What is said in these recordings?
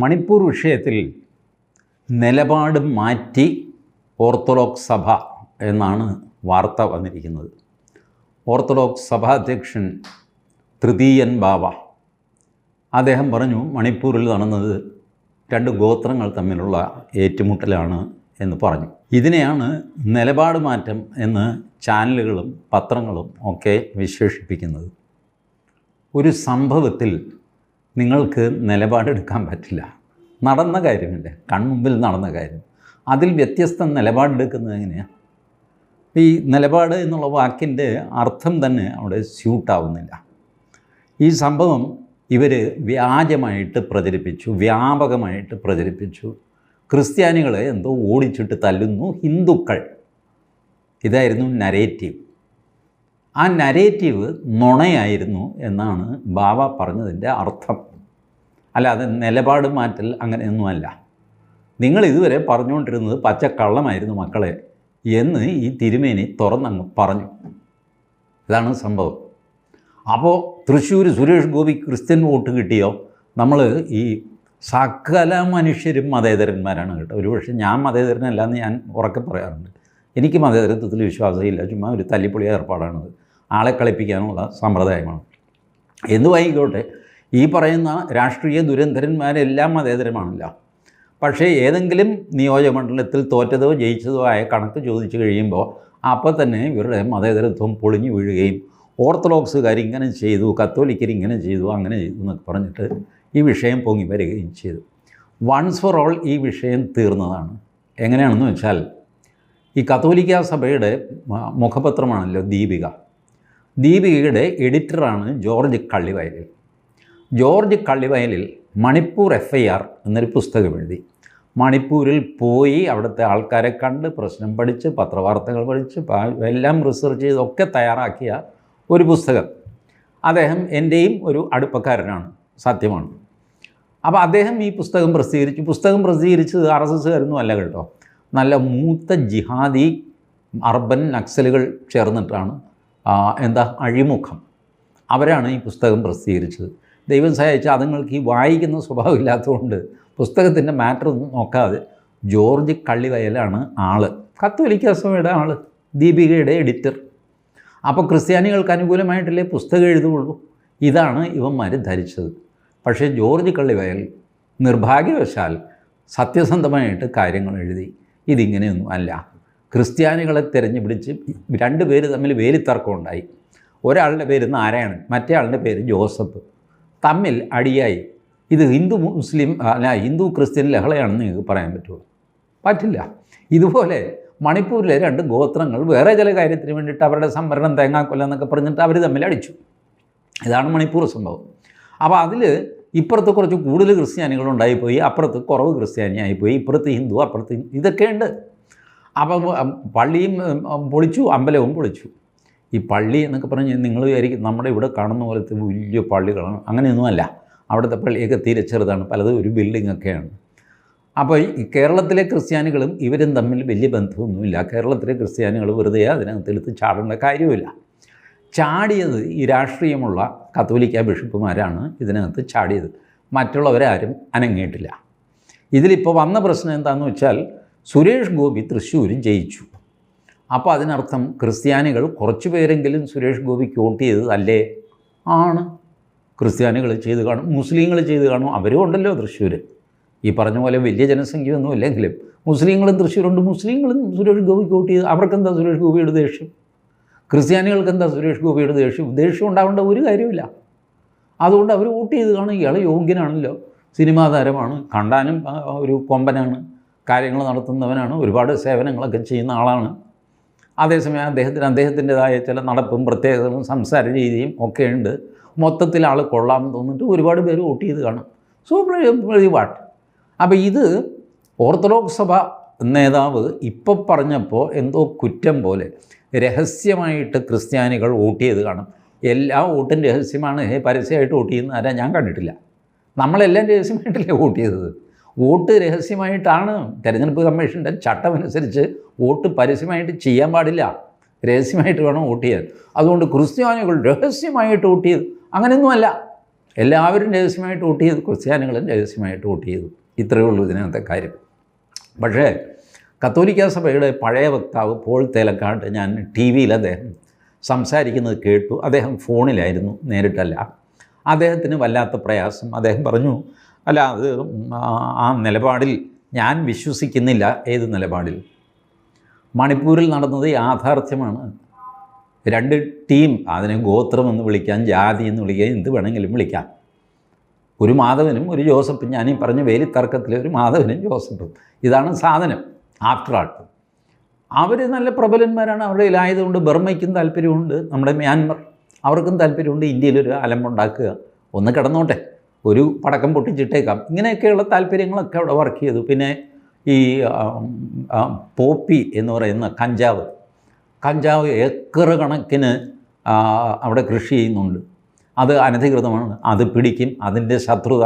മണിപ്പൂർ വിഷയത്തിൽ നിലപാട് മാറ്റി ഓർത്തഡോക്സ് സഭ എന്നാണ് വാർത്ത വന്നിരിക്കുന്നത്. ഓർത്തഡോക്സ് സഭാധ്യക്ഷൻ തൃതീയൻ ബാബ അദ്ദേഹം പറഞ്ഞു മണിപ്പൂരിൽ നടന്നത് രണ്ട് ഗോത്രങ്ങൾ തമ്മിലുള്ള ഏറ്റുമുട്ടലാണ് എന്ന് പറഞ്ഞു. ഇതിനെയാണ് നിലപാട് മാറ്റം എന്ന് ചാനലുകളും പത്രങ്ങളും ഒക്കെ വിശേഷിപ്പിക്കുന്നത്. ഒരു സംഭവത്തിൽ നിങ്ങൾക്ക് നിലപാടെടുക്കാൻ പറ്റില്ല. നടന്ന കാര്യമല്ലേ? കൺമുമ്പിൽ നടന്ന കാര്യം. അതിൽ വ്യത്യസ്ത നിലപാടെടുക്കുന്നത് എങ്ങനെയാണ് ഈ നിലപാട് എന്നുള്ള വാക്കിന്റെ അർത്ഥം തന്നെ അവിടെ സ്യൂട്ടാവുന്നില്ല. ഈ സംഭവം ഇവർ വ്യാജമായിട്ട് പ്രചരിപ്പിച്ചു വ്യാപകമായിട്ട് പ്രചരിപ്പിച്ചു. ക്രിസ്ത്യാനികളെ എന്തോ ഓടിച്ചിട്ട് തല്ലുന്നു ഹിന്ദുക്കൾ. ഇതായിരുന്നു നരേറ്റീവ് ആ നരേറ്റീവ് നുണയായിരുന്നു എന്നാണ് ബാബ പറഞ്ഞതിന്റെ അർത്ഥം. അല്ലാതെ നിലപാട് മാറ്റൽ അങ്ങനെയൊന്നുമല്ല. നിങ്ങൾ ഇതുവരെ പറഞ്ഞുകൊണ്ടിരുന്നത് പച്ചക്കള്ളമായിരുന്നു മക്കളെ എന്ന് ഈ തിരുമേനി തുറന്നങ്ങ് പറഞ്ഞു. ഇതാണ് സംഭവം. അപ്പോൾ തൃശ്ശൂർ സുരേഷ് ഗോപി ക്രിസ്ത്യൻ വോട്ട് കിട്ടിയോ? നമ്മൾ ഈ സകല മനുഷ്യരും മതേതരന്മാരാണ് കേട്ടോ. ഒരുപക്ഷെ ഞാൻ മതേതരനല്ല എന്ന് ഞാൻ ഉറക്കെ പറയാറുണ്ട്. എനിക്ക് മതേതരത്വത്തിൽ വിശ്വാസമില്ല. ചുമ്മാ ഒരു തല്ലിപ്പൊളി ഏർപ്പാടാണത്. ആളെ കളിപ്പിക്കാനുള്ള സമ്പ്രദായമാണ്. എന്തുവായിക്കോട്ടെ ഈ പറയുന്ന രാഷ്ട്രീയ ദുരന്തരന്മാരെല്ലാം മതേതരമാണല്ലോ. പക്ഷേ ഏതെങ്കിലും നിയോജകമണ്ഡലത്തിൽ തോറ്റതോ ജയിച്ചതോ ആയ കണക്ക് ചോദിച്ചു കഴിയുമ്പോൾ അപ്പോൾ തന്നെ ഇവരുടെ മതേതരത്വം പൊളിഞ്ഞു വീഴുകയും ഓർത്തഡോക്സുകാർ ഇങ്ങനെ ചെയ്തു കത്തോലിക്കർ ഇങ്ങനെ ചെയ്തു അങ്ങനെ ചെയ്തു എന്നൊക്കെ പറഞ്ഞിട്ട് ഈ വിഷയം പൊങ്ങി വരികയും ചെയ്തു. വൺസ് ഫോർ ഓൾ ഈ വിഷയം തീർന്നതാണ്. എങ്ങനെയാണെന്ന് വെച്ചാൽ ഈ കത്തോലിക്ക സഭയുടെ മുഖപത്രമാണല്ലോ ദീപിക. ദീപികയുടെ എഡിറ്ററാണ് George Kallivayalil. George Kallivayalil Manipur F I R എന്നൊരു പുസ്തകം എഴുതി. മണിപ്പൂരിൽ പോയി അവിടുത്തെ ആൾക്കാരെ കണ്ട് പ്രശ്നം പഠിച്ച് പത്രവാർത്തകൾ പഠിച്ച് എല്ലാം റിസർച്ച് ചെയ്തൊക്കെ തയ്യാറാക്കിയ ഒരു പുസ്തകം. അദ്ദേഹം എന്റെയും ഒരു അടുപ്പക്കാരനാണ് സത്യമാണ്. അപ്പോൾ അദ്ദേഹം ഈ പുസ്തകം പ്രസിദ്ധീകരിച്ചു. പുസ്തകം പ്രസിദ്ധീകരിച്ചത് ആർ എസ് എസ്സുകാരൊന്നും അല്ല കേട്ടോ. നല്ല മൂത്ത ജിഹാദി അർബൻ നക്സലുകൾ ചേർന്നിട്ടാണ് എന്താ അഴിമുഖം. അവരാണ് ഈ പുസ്തകം പ്രസിദ്ധീകരിച്ചത്. ദൈവം സഹായിച്ച അതുങ്ങൾക്ക് ഈ വായിക്കുന്ന സ്വഭാവം ഇല്ലാത്തതുകൊണ്ട് പുസ്തകത്തിന്റെ മാറ്റർ ഒന്നും നോക്കാതെ ജോർജ് കള്ളിവയലാണ് ആൾ. കത്തോലിക്ക സഭയുടെ ആൾ ദീപികയുടെ എഡിറ്റർ അപ്പോൾ ക്രിസ്ത്യാനികൾക്ക് അനുകൂലമായിട്ടല്ലേ പുസ്തകം എഴുതുകയുള്ളൂ ഇതാണ് ഇവന്മാർ ധരിച്ചത്. പക്ഷേ ജോർജ് കള്ളിവയൽ നിർഭാഗ്യവശാൽ സത്യസന്ധമായിട്ട് കാര്യങ്ങൾ എഴുതി. ഇതിങ്ങനെയൊന്നും അല്ല. ക്രിസ്ത്യാനികളെ തിരഞ്ഞു പിടിച്ച് രണ്ട് പേര് തമ്മിൽ വേലിത്തർക്കം ഉണ്ടായി ഒരാളുടെ പേര് നാരായണൻ മറ്റേ ആളുടെ പേര് ജോസഫ്. തമ്മിൽ അടിയായി. ഇത് ഹിന്ദു മുസ്ലിം അല്ല ഹിന്ദു ക്രിസ്ത്യൻ ലഹളയാണെന്ന് നിങ്ങൾക്ക് പറയാൻ പറ്റുള്ളൂ. പറ്റില്ല. ഇതുപോലെ മണിപ്പൂരിലെ രണ്ട് ഗോത്രങ്ങൾ വേറെ ചില കാര്യത്തിന് വേണ്ടിയിട്ട് അവരുടെ സംവരണം തേങ്ങാക്കൊല്ല എന്നൊക്കെ പറഞ്ഞിട്ട് അവർ തമ്മിൽ അടിച്ചു. ഇതാണ് മണിപ്പൂർ സംഭവം. അപ്പോൾ അതിൽ ഇപ്പുറത്ത് കുറച്ച് കൂടുതൽ ക്രിസ്ത്യാനികളുണ്ടായിപ്പോയി അപ്പുറത്ത് കുറവ് ക്രിസ്ത്യാനിയായിപ്പോയി ഇപ്പുറത്ത് ഹിന്ദു അപ്പുറത്ത്. ഇതൊക്കെയുണ്ട്. അപ്പം പള്ളിയും പൊളിച്ചു അമ്പലവും പൊളിച്ചു. ഈ പള്ളി എന്നൊക്കെ പറഞ്ഞ് നിങ്ങൾ വിചാരിക്കും നമ്മുടെ ഇവിടെ കാണുന്ന പോലത്തെ വലിയ പള്ളികളാണ്. അങ്ങനെയൊന്നുമല്ല. അവിടുത്തെ പള്ളിയൊക്കെ തീരെ ചെറുതാണ്. പലതും ഒരു ബിൽഡിങ്ങൊക്കെയാണ് അപ്പോൾ ഈ കേരളത്തിലെ ക്രിസ്ത്യാനികളും ഇവരും തമ്മിൽ വലിയ ബന്ധമൊന്നുമില്ല. കേരളത്തിലെ ക്രിസ്ത്യാനികൾ വെറുതെ അതിനകത്ത് എടുത്ത് ചാടേണ്ട കാര്യമില്ല ചാടിയത് ഈ രാഷ്ട്രീയമുള്ള കത്തോലിക്ക ബിഷപ്പുമാരാണ് ഇതിനകത്ത് ചാടിയത്. മറ്റുള്ളവരാരും അനങ്ങിയിട്ടില്ല. ഇതിലിപ്പോൾ വന്ന പ്രശ്നം എന്താണെന്ന് വെച്ചാൽ സുരേഷ് ഗോപി തൃശ്ശൂർ ജയിച്ചു. അപ്പോൾ അതിനർത്ഥം ക്രിസ്ത്യാനികൾ കുറച്ച് പേരെങ്കിലും സുരേഷ് ഗോപിക്ക് വോട്ട് ചെയ്തത് അല്ലേ? ആണ്. ക്രിസ്ത്യാനികൾ ചെയ്ത് കാണും മുസ്ലിങ്ങൾ ചെയ്ത് കാണും അവരും ഉണ്ടല്ലോ തൃശ്ശൂർ ഈ പറഞ്ഞ പോലെ വലിയ ജനസംഖ്യയൊന്നും ഇല്ലെങ്കിലും മുസ്ലിങ്ങളും തൃശ്ശൂരുണ്ട് മുസ്ലിങ്ങളും സുരേഷ് ഗോപിക്ക് വോട്ട് ചെയ്ത് അവർക്കെന്താ സുരേഷ് ഗോപിയുടെ ദേഷ്യം? ക്രിസ്ത്യാനികൾക്ക് എന്താ സുരേഷ് ഗോപിയുടെ ദേഷ്യം? ദേഷ്യം ഉണ്ടാവേണ്ട ഒരു കാര്യമില്ല അതുകൊണ്ട് അവർ വോട്ട് ചെയ്ത് കാണും ഇയാൾ യോഗ്യനാണല്ലോ. സിനിമാ താരമാണ് കണ്ടാനും ഒരു കൊമ്പനാണ്. കാര്യങ്ങൾ നടത്തുന്നവനാണ്. ഒരുപാട് സേവനങ്ങളൊക്കെ ചെയ്യുന്ന ആളാണ്. അതേസമയം അദ്ദേഹത്തിന് അദ്ദേഹത്തിന്റെതായ ചില നടപ്പും പ്രത്യേകതകളും സംസാര രീതിയും ഒക്കെ ഉണ്ട്. മൊത്തത്തിൽ ആൾ കൊള്ളാമെന്ന് തോന്നിട്ട് ഒരുപാട് പേര് വോട്ട് ചെയ്ത് കാണും. സോ വാട്ട് അപ്പോൾ ഇത് ഓർത്തഡോക്സ് സഭ നേതാവ് ഇപ്പോൾ പറഞ്ഞപ്പോൾ എന്തോ കുറ്റം പോലെ രഹസ്യമായിട്ട് ക്രിസ്ത്യാനികൾ വോട്ട് ചെയ്ത് കാണും. എല്ലാ വോട്ടും രഹസ്യമാണ്. പരസ്യമായിട്ട് വോട്ട് ചെയ്യുന്ന ആരാ? ഞാൻ കണ്ടിട്ടില്ല. നമ്മളെല്ലാം രഹസ്യമായിട്ടല്ലേ വോട്ട് ചെയ്തത്. വോട്ട് രഹസ്യമായിട്ടാണ് തെരഞ്ഞെടുപ്പ് കമ്മീഷന്റെ ചട്ടമനുസരിച്ച് വോട്ട് പരസ്യമായിട്ട് ചെയ്യാൻ പാടില്ല. രഹസ്യമായിട്ട് വേണം വോട്ട് ചെയ്യാൻ. അതുകൊണ്ട് ക്രിസ്ത്യാനികൾ രഹസ്യമായിട്ട് വോട്ട് ചെയ്തു. അങ്ങനെയൊന്നുമല്ല. എല്ലാവരും രഹസ്യമായിട്ട് വോട്ട് ചെയ്തു. ക്രിസ്ത്യാനികളും രഹസ്യമായിട്ട് വോട്ട് ചെയ്തു. ഇത്രയേ ഉള്ളൂ ഇതിനകത്തെ കാര്യം. പക്ഷേ കത്തോലിക്ക സഭയുടെ പഴയ വക്താവ് പോൾ തേലക്കാട്ട് ഞാൻ ടി വിയിൽ അദ്ദേഹം സംസാരിക്കുന്നത് കേട്ടു. അദ്ദേഹം ഫോണിലായിരുന്നു നേരിട്ടല്ല. അദ്ദേഹത്തിന് വല്ലാത്ത പ്രയാസം. അദ്ദേഹം പറഞ്ഞു അല്ല അത് ആ- നിലപാടിൽ ഞാൻ വിശ്വസിക്കുന്നില്ല. ഏത് നിലപാടിൽ? മണിപ്പൂരിൽ നടന്നത് യാഥാർത്ഥ്യമാണ്. രണ്ട് ടീം അതിനെ ഗോത്രം എന്ന് വിളിക്കാം ജാതി എന്ന് വിളിക്കാം എന്ത് വേണമെങ്കിലും വിളിക്കാം. ഒരു മാധവനും ഒരു ജോസഫും ഞാൻ ഈ പറഞ്ഞ തർക്കത്തിൽ ഒരു മാധവനും ജോസഫും. ഇതാണ് സാധനം ആഫ്റ്റർ ആൾ അവർ നല്ല പ്രബലന്മാരാണ് അവരുടെ ആയതുകൊണ്ട് ബർമ്മയ്ക്കും താല്പര്യമുണ്ട് നമ്മുടെ മ്യാൻമർ. അവർക്കും താല്പര്യമുണ്ട് ഇന്ത്യയിലൊരു അലമ്പുണ്ടാക്കുക. ഒന്ന് കിടന്നോട്ടെ. ഒരു പടക്കം പൊട്ടിച്ചിട്ടേക്കാം. ഇങ്ങനെയൊക്കെയുള്ള താല്പര്യങ്ങളൊക്കെ അവിടെ വർക്ക് ചെയ്തു. പിന്നെ ഈ പോപ്പി എന്ന് പറയുന്ന കഞ്ചാവ്. കഞ്ചാവ് ഏക്കർ കണക്കിന് അവിടെ കൃഷി ചെയ്യുന്നുണ്ട്. അത് അനധികൃതമാണ്. അത് പിടിക്കും. അതിന്റെ ശത്രുത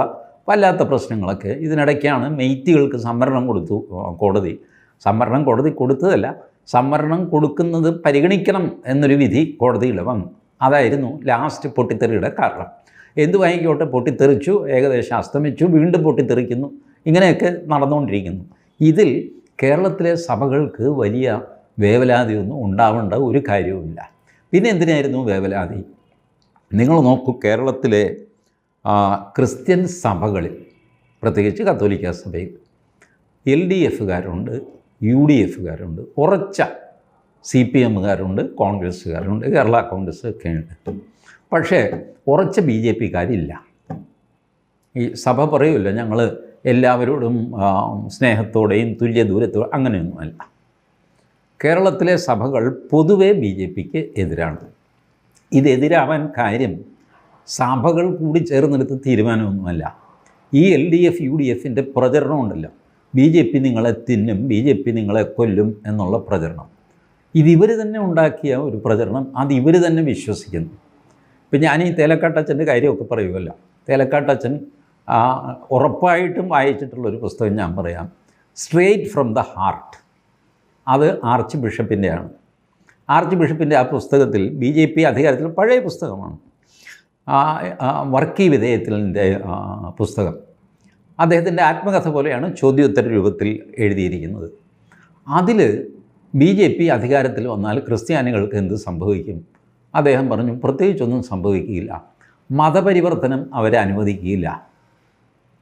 വല്ലാത്ത പ്രശ്നങ്ങളൊക്കെ. ഇതിനിടയ്ക്കാണ് മെയ്ത്തികൾക്ക് സംവരണം കൊടുത്തു കോടതി. സംവരണം കോടതി കൊടുത്തതല്ല സംവരണം കൊടുക്കുന്നത് പരിഗണിക്കണം എന്നൊരു വിധി കോടതിയിൽ വന്നു. അതായിരുന്നു ലാസ്റ്റ് പൊട്ടിത്തെറിയുടെ കാരണം. എന്തു വാങ്ങിക്കോട്ടെ പൊട്ടിത്തെറിച്ചു ഏകദേശം അസ്തമിച്ചു വീണ്ടും പൊട്ടിത്തെറിക്കുന്നു ഇങ്ങനെയൊക്കെ നടന്നുകൊണ്ടിരിക്കുന്നു. ഇതിൽ കേരളത്തിലെ സഭകൾക്ക് വലിയ വേവലാതിയൊന്നും ഉണ്ടാവേണ്ട ഒരു കാര്യവുമില്ല. പിന്നെ എന്തിനായിരുന്നു വേവലാതി? നിങ്ങൾ നോക്കൂ കേരളത്തിലെ ക്രിസ്ത്യൻ സഭകളിൽ പ്രത്യേകിച്ച് കത്തോലിക്ക സഭയിൽ എൽ ഡി എഫുകാരുണ്ട് യു ഡി എഫുകാരുണ്ട് ഉറച്ച സി പി എമ്മുകാരുണ്ട് കോൺഗ്രസ്സുകാരുണ്ട് കേരള കോൺഗ്രസ് ഒക്കെ ഉണ്ട്. പക്ഷേ ഉറച്ച ബി ജെ പിക്കാരില്ല. ഈ സഭ പറയുമല്ലോ ഞങ്ങൾ എല്ലാവരോടും സ്നേഹത്തോടെയും തുല്യ ദൂരത്തോടെ അങ്ങനെയൊന്നുമല്ല. കേരളത്തിലെ സഭകൾ പൊതുവേ ബി ജെ പിക്ക് എതിരാണ്. ഇതെതിരാവാൻ കാര്യം സഭകൾ കൂടി ചേർന്നെടുത്ത് തീരുമാനമൊന്നുമല്ല. ഈ L D F U D എഫിന്റെ പ്രചരണമുണ്ടല്ലോ. ബി ജെ പി നിങ്ങളെ തിന്നും ബി ജെ പി നിങ്ങളെ കൊല്ലും എന്നുള്ള പ്രചരണം. ഇതിവർ തന്നെ ഉണ്ടാക്കിയ ഒരു പ്രചരണം അത് ഇവർ തന്നെ വിശ്വസിക്കുന്നു. ഇപ്പം ഞാൻ ഈ തേലക്കാട്ടച്ഛന്റെ കാര്യമൊക്കെ പറയുമല്ല തേലക്കാട്ടച്ഛൻ ഉറപ്പായിട്ടും വായിച്ചിട്ടുള്ളൊരു പുസ്തകം ഞാൻ പറയാം. സ്ട്രേറ്റ് ഫ്രം ദ ഹാർട്ട് അത് ആർച്ച് ബിഷപ്പിന്റെയാണ്. ആർച്ച് ബിഷപ്പിന്റെ ആ പുസ്തകത്തിൽ ബി ജെ പി അധികാരത്തിൽ പഴയ പുസ്തകമാണ്. വർക്കി വിധേയത്തിന്റെ പുസ്തകം. അദ്ദേഹത്തിന്റെ ആത്മകഥ പോലെയാണ് ചോദ്യോത്തര രൂപത്തിൽ എഴുതിയിരിക്കുന്നത്. അതിൽ ബി ജെ പി അധികാരത്തിൽ വന്നാൽ ക്രിസ്ത്യാനികൾക്ക് എന്ത് സംഭവിക്കും? അദ്ദേഹം പറഞ്ഞു പ്രത്യേകിച്ചൊന്നും സംഭവിക്കുകയില്ല. മതപരിവർത്തനം അവരെ അനുവദിക്കുകയില്ല.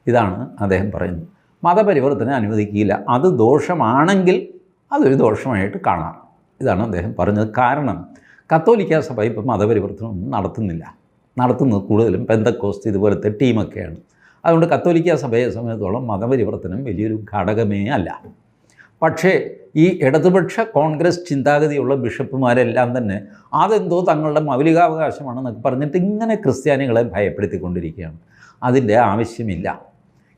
ഇതാണ് അദ്ദേഹം പറയുന്നത്. മതപരിവർത്തനം അനുവദിക്കുകയില്ല. അത് ദോഷമാണെങ്കിൽ അതൊരു ദോഷമായിട്ട് കാണാം. ഇതാണ് അദ്ദേഹം പറഞ്ഞത് കാരണം. കത്തോലിക്ക സഭ ഇപ്പം മതപരിവർത്തനമൊന്നും നടത്തുന്നില്ല. നടത്തുന്നത് കൂടുതലും പെന്തക്കോസ്റ്റ് ഇതുപോലത്തെ ടീമൊക്കെയാണ്. അതുകൊണ്ട് കത്തോലിക്ക സഭയെ സംബന്ധിച്ചോളം മതപരിവർത്തനം വലിയൊരു ഘടകമേ അല്ല. പക്ഷേ ഈ ഇടതുപക്ഷ കോൺഗ്രസ് ചിന്താഗതിയുള്ള ബിഷപ്പുമാരെല്ലാം തന്നെ അതെന്തോ തങ്ങളുടെ മൗലികാവകാശമാണെന്നൊക്കെ പറഞ്ഞിട്ട് ഇങ്ങനെ ക്രിസ്ത്യാനികളെ ഭയപ്പെടുത്തിക്കൊണ്ടിരിക്കുകയാണ്. അതിന്റെ ആവശ്യമില്ല.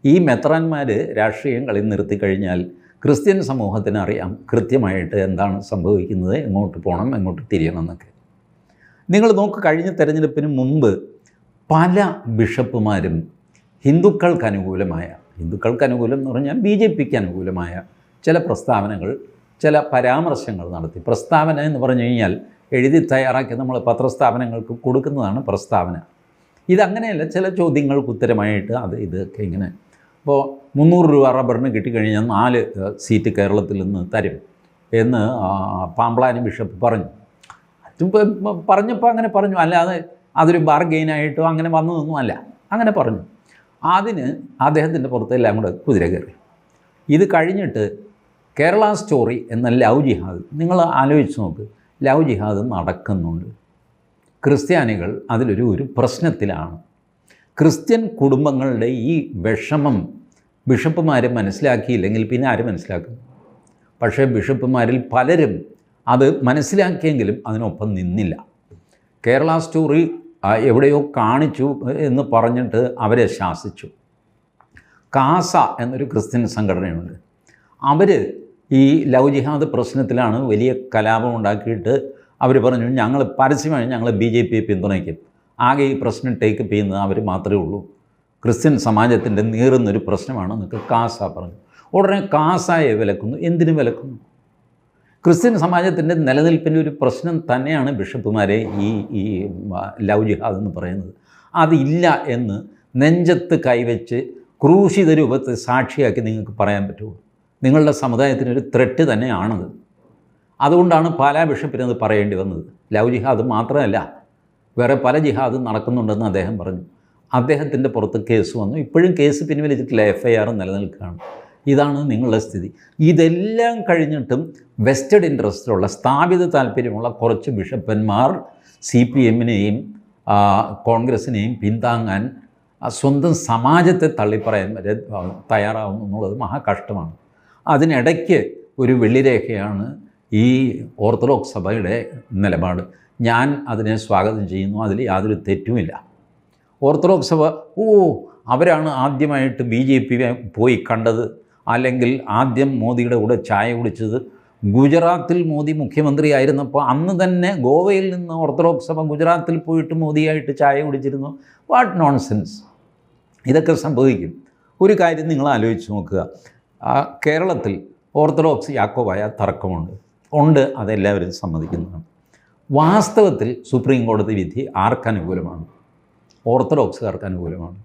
ഈ മെത്രാന്മാർ രാഷ്ട്രീയം കളി നിർത്തി കഴിഞ്ഞാൽ ക്രിസ്ത്യൻ സമൂഹത്തിന് അറിയാം കൃത്യമായിട്ട് എന്താണ് സംഭവിക്കുന്നത് എങ്ങോട്ട് പോകണം എങ്ങോട്ട് തിരിയണം എന്നൊക്കെ. നിങ്ങൾ നോക്ക് കഴിഞ്ഞ തെരഞ്ഞെടുപ്പിന് മുമ്പ് പല ബിഷപ്പുമാരും ഹിന്ദുക്കൾക്ക് അനുകൂലമായ ഹിന്ദുക്കൾക്ക് അനുകൂലം എന്ന് പറഞ്ഞാൽ ബി ജെ പിക്ക് അനുകൂലമായ ചില പ്രസ്താവനകൾ ചില പരാമർശങ്ങൾ നടത്തി. പ്രസ്താവന എന്ന് പറഞ്ഞു കഴിഞ്ഞാൽ എഴുതി തയ്യാറാക്കി നമ്മൾ പത്രസ്ഥാപനങ്ങൾക്ക് കൊടുക്കുന്നതാണ് പ്രസ്താവന. ഇതങ്ങനെയല്ല ചില ചോദ്യങ്ങൾക്ക് ഉത്തരമായിട്ട് അത് ഇതൊക്കെ ഇങ്ങനെ. ഇപ്പോൾ മുന്നൂറ് രൂപ റബ്ബറിന് കിട്ടിക്കഴിഞ്ഞാൽ നാല് സീറ്റ് കേരളത്തിൽ നിന്ന് തരും എന്ന് പാമ്പ്ലാനി ബിഷപ്പ് പറഞ്ഞു. അതിപ്പോൾ പറഞ്ഞപ്പോൾ അങ്ങനെ പറഞ്ഞു. അല്ലാതെ അതൊരു ബാർഗെയിനായിട്ടോ അങ്ങനെ വന്നതൊന്നും അല്ല. അങ്ങനെ പറഞ്ഞു. അതിന് അദ്ദേഹത്തിന്റെ പുറത്തെല്ലാം കൂടെ കുതിര കയറി. ഇത് കഴിഞ്ഞിട്ട് കേരള സ്റ്റോറി എന്ന ലവ് ജിഹാദ്. നിങ്ങൾ ആലോചിച്ച് നോക്ക്. ലവ് ജിഹാദ് നടക്കുന്നുണ്ട്. ക്രിസ്ത്യാനികൾ അതിലൊരു ഒരു പ്രശ്നത്തിലാണ്. ക്രിസ്ത്യൻ കുടുംബങ്ങളുടെ ഈ വിഷമം ബിഷപ്പുമാർ മനസ്സിലാക്കിയില്ലെങ്കിൽ പിന്നെ ആര് മനസ്സിലാക്കും? പക്ഷേ ബിഷപ്പുമാരിൽ പലരും അത് മനസ്സിലാക്കിയെങ്കിലും അതിനൊപ്പം നിന്നില്ല. കേരള സ്റ്റോറി എവിടെയോ കാണിച്ചു എന്ന് പറഞ്ഞിട്ട് അവരെ ശാസിച്ചു. കാസ എന്നൊരു ക്രിസ്ത്യൻ സംഘടനയുണ്ട്. അവർ ഈ ലവ് ജിഹാദ് പ്രശ്നത്തിലാണ് വലിയ കലാപം ഉണ്ടാക്കിയിട്ട് അവർ പറഞ്ഞു ഞങ്ങൾ പരസ്യമായി ഞങ്ങൾ ബി ജെ പിയെ പിന്തുണയ്ക്കും. ആകെ ഈ പ്രശ്നം ടേക്കപ്പ് ചെയ്യുന്നത് അവർ മാത്രമേ ഉള്ളൂ. ക്രിസ്ത്യൻ സമാജത്തിന്റെ നീറുന്നൊരു പ്രശ്നമാണ് നിങ്ങൾക്ക് കാസ പറഞ്ഞു. ഉടനെ കാസായെ വിലക്കുന്നു. എന്തിനു വിലക്കുന്നു? ക്രിസ്ത്യൻ സമാജത്തിന്റെ നിലനിൽപ്പിന്റെ ഒരു പ്രശ്നം തന്നെയാണ് ബിഷപ്പുമാരെ ഈ ഈ ലവ് ജിഹാദ് എന്ന് പറയുന്നത്. അതില്ല എന്ന് നെഞ്ചത്ത് കൈവച്ച് ക്രൂശിത രൂപത്തെ സാക്ഷിയാക്കി നിങ്ങൾക്ക് പറയാൻ പറ്റുമോ? നിങ്ങളുടെ സമുദായത്തിനൊരു ത്രെട്ട് തന്നെയാണത്. അതുകൊണ്ടാണ് പാലാ ബിഷപ്പിനെ അത് പറയേണ്ടി വന്നത്. ലവ് ജിഹാദ് മാത്രമല്ല വേറെ പല ജിഹാദും നടക്കുന്നുണ്ടെന്ന് അദ്ദേഹം പറഞ്ഞു. അദ്ദേഹത്തിന്റെ പുറത്ത് കേസ് വന്നു. ഇപ്പോഴും കേസ് പിൻവലിച്ചിട്ടില്ല എഫ് ഐ ആർ നിലനിൽക്കുകയാണ്. ഇതാണ് നിങ്ങളുടെ സ്ഥിതി. ഇതെല്ലാം കഴിഞ്ഞിട്ടും വെസ്റ്റഡ് ഇൻട്രസ്റ്റിലുള്ള സ്ഥാപിത താല്പര്യമുള്ള കുറച്ച് ബിഷപ്പന്മാർ സി പി എമ്മിനെയും കോൺഗ്രസിനെയും പിന്താങ്ങാൻ സ്വന്തം സമാജത്തെ തള്ളിപ്പറയാൻ വരെ തയ്യാറാവുന്നു എന്നുള്ളത് മഹാകഷ്ടമാണ്. അതിനിടയ്ക്ക് ഒരു വെള്ളിരേഖയാണ് ഈ ഓർത്തഡോക്സ് സഭയുടെ നിലപാട്. ഞാൻ അതിനെ സ്വാഗതം ചെയ്യുന്നു അതിൽ യാതൊരു തെറ്റുമില്ല. ഓർത്തഡോക്സ് സഭ ഓ അവരാണ് ആദ്യമായിട്ട് ബി ജെ പി പോയി കണ്ടത്. അല്ലെങ്കിൽ ആദ്യം മോദിയുടെ കൂടെ ചായ കുടിച്ചത്. ഗുജറാത്തിൽ മോദി മുഖ്യമന്ത്രി ആയിരുന്നപ്പോൾ അന്ന് തന്നെ ഗോവയിൽ നിന്ന് ഓർത്തഡോക്സ് സഭ ഗുജറാത്തിൽ പോയിട്ട് മോദിയായിട്ട് ചായ കുടിച്ചിരുന്നു. What nonsense. ഇതൊക്കെ സംഭവിക്കും. ഒരു കാര്യം നിങ്ങൾ ആലോചിച്ച് നോക്കുക. ആ കേരളത്തിൽ ഓർത്തഡോക്സ് യാക്കോബായ തർക്കമുണ്ട്. ഉണ്ട് അതെല്ലാവരും സമ്മതിക്കുന്നതാണ്. വാസ്തവത്തിൽ സുപ്രീം കോടതി വിധി ആർക്കനുകൂലമാണ്? ഓർത്തഡോക്സുകാർക്ക് അനുകൂലമാണ്.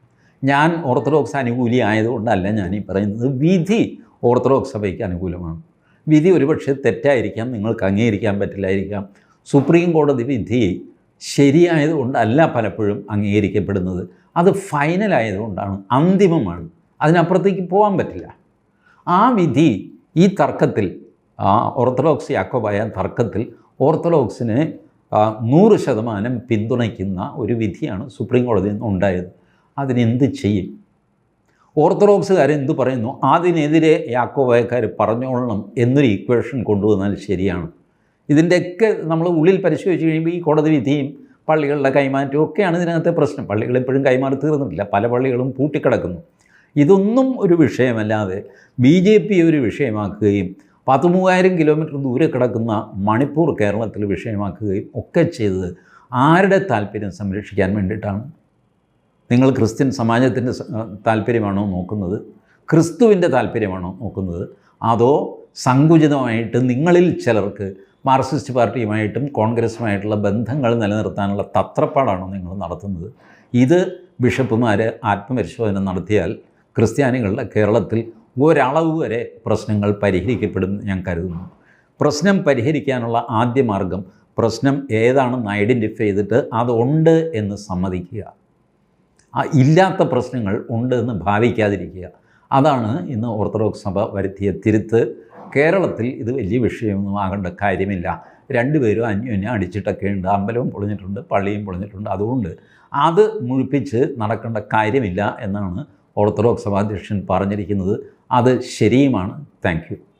ഞാൻ ഓർത്തഡോക്സ് അനുകൂലി ആയതുകൊണ്ടല്ല ഞാൻ ഈ പറയുന്നത്. വിധി ഓർത്തഡോക്സ് സഭയ്ക്ക് അനുകൂലമാണ്. വിധി ഒരുപക്ഷെ തെറ്റായിരിക്കാം നിങ്ങൾക്ക് അംഗീകരിക്കാൻ പറ്റില്ലായിരിക്കാം. സുപ്രീം കോടതി വിധി ശരിയായതുകൊണ്ടല്ല പലപ്പോഴും അംഗീകരിക്കപ്പെടുന്നത്. അത് ഫൈനലായതുകൊണ്ടാണ് അന്തിമമാണ്. അതിനപ്പുറത്തേക്ക് പോകാൻ പറ്റില്ല. ആ വിധി ഈ തർക്കത്തിൽ ഓർത്തഡോക്സ് യാക്കോബായ തർക്കത്തിൽ ഓർത്തഡോക്സിനെ നൂറ് ശതമാനം പിന്തുണയ്ക്കുന്ന ഒരു വിധിയാണ് സുപ്രീം കോടതിയിൽ നിന്ന് ഉണ്ടായത്. അതിനെന്ത് ചെയ്യും? ഓർത്തഡോക്സുകാർ എന്ത് പറയുന്നു? അതിനെതിരെ യാക്കോബായക്കാർ പറഞ്ഞോളണം എന്നൊരു ഇക്വേഷൻ കൊണ്ടുവന്നാൽ ശരിയാണ്. ഇതിന്റെയൊക്കെ നമ്മൾ ഉള്ളിൽ പരിശോധിച്ച് കഴിയുമ്പോൾ ഈ കോടതി വിധിയും പള്ളികളുടെ കൈമാറ്റവും ഒക്കെയാണ് ഇതിനകത്തെ പ്രശ്നം. പള്ളികൾ ഇപ്പോഴും കൈമാറി തീർന്നിട്ടില്ല. പല പള്ളികളും പൂട്ടിക്കിടക്കുന്നു. ഇതൊന്നും ഒരു വിഷയമല്ലാതെ ബി ജെ പി ഒരു വിഷയമാക്കുകയും പത്ത് മൂവായിരം കിലോമീറ്റർ ദൂരെ കിടക്കുന്ന മണിപ്പൂർ കേരളത്തിൽ വിഷയമാക്കുകയും ഒക്കെ ചെയ്തത് ആരുടെ താല്പര്യം സംരക്ഷിക്കാൻ വേണ്ടിയിട്ടാണ്? നിങ്ങൾ ക്രിസ്ത്യൻ സമാജത്തിന്റെ താല്പര്യമാണോ നോക്കുന്നത്? ക്രിസ്തുവിന്റെ താല്പര്യമാണോ നോക്കുന്നത്? അതോ സങ്കുചിതമായിട്ട് നിങ്ങളിൽ ചിലർക്ക് മാർക്സിസ്റ്റ് പാർട്ടിയുമായിട്ടും കോൺഗ്രസുമായിട്ടുള്ള ബന്ധങ്ങൾ നിലനിർത്താനുള്ള തത്രപ്പാടാണോ നിങ്ങൾ നടത്തുന്നത്? ഇത് ബിഷപ്പുമാർ ആത്മപരിശോധന നടത്തിയാൽ ക്രിസ്ത്യാനികളുടെ കേരളത്തിൽ ഒരളവ് വരെ പ്രശ്നങ്ങൾ പരിഹരിക്കപ്പെടും ഞാൻ കരുതുന്നു. പ്രശ്നം പരിഹരിക്കാനുള്ള ആദ്യ മാർഗം പ്രശ്നം ഏതാണെന്ന് ഐഡന്റിഫൈ ചെയ്തിട്ട് അതുണ്ട് എന്ന് സമ്മതിക്കുക. ആ ഇല്ലാത്ത പ്രശ്നങ്ങൾ ഉണ്ട് എന്ന് ഭാവിക്കാതിരിക്കുക. അതാണ് ഇന്ന് ഓർത്തഡോക്സ് സഭ വരുത്തിയ തിരുത്ത്. കേരളത്തിൽ ഇത് വലിയ വിഷയമൊന്നും ആകേണ്ട കാര്യമില്ല. രണ്ടുപേരും അന്യോന്യം അടിച്ചിട്ടൊക്കെ ഉണ്ട്. അമ്പലവും പൊളിഞ്ഞിട്ടുണ്ട് പള്ളിയും പൊളിഞ്ഞിട്ടുണ്ട്. അതുകൊണ്ട് അത് മുഴിപ്പിച്ച് നടക്കേണ്ട കാര്യമില്ല എന്നാണ് ഓർത്തഡോക്സ് സഭാധ്യക്ഷൻ പറഞ്ഞിരിക്കുന്നത് അത് ശരിയുമാണ്. താങ്ക്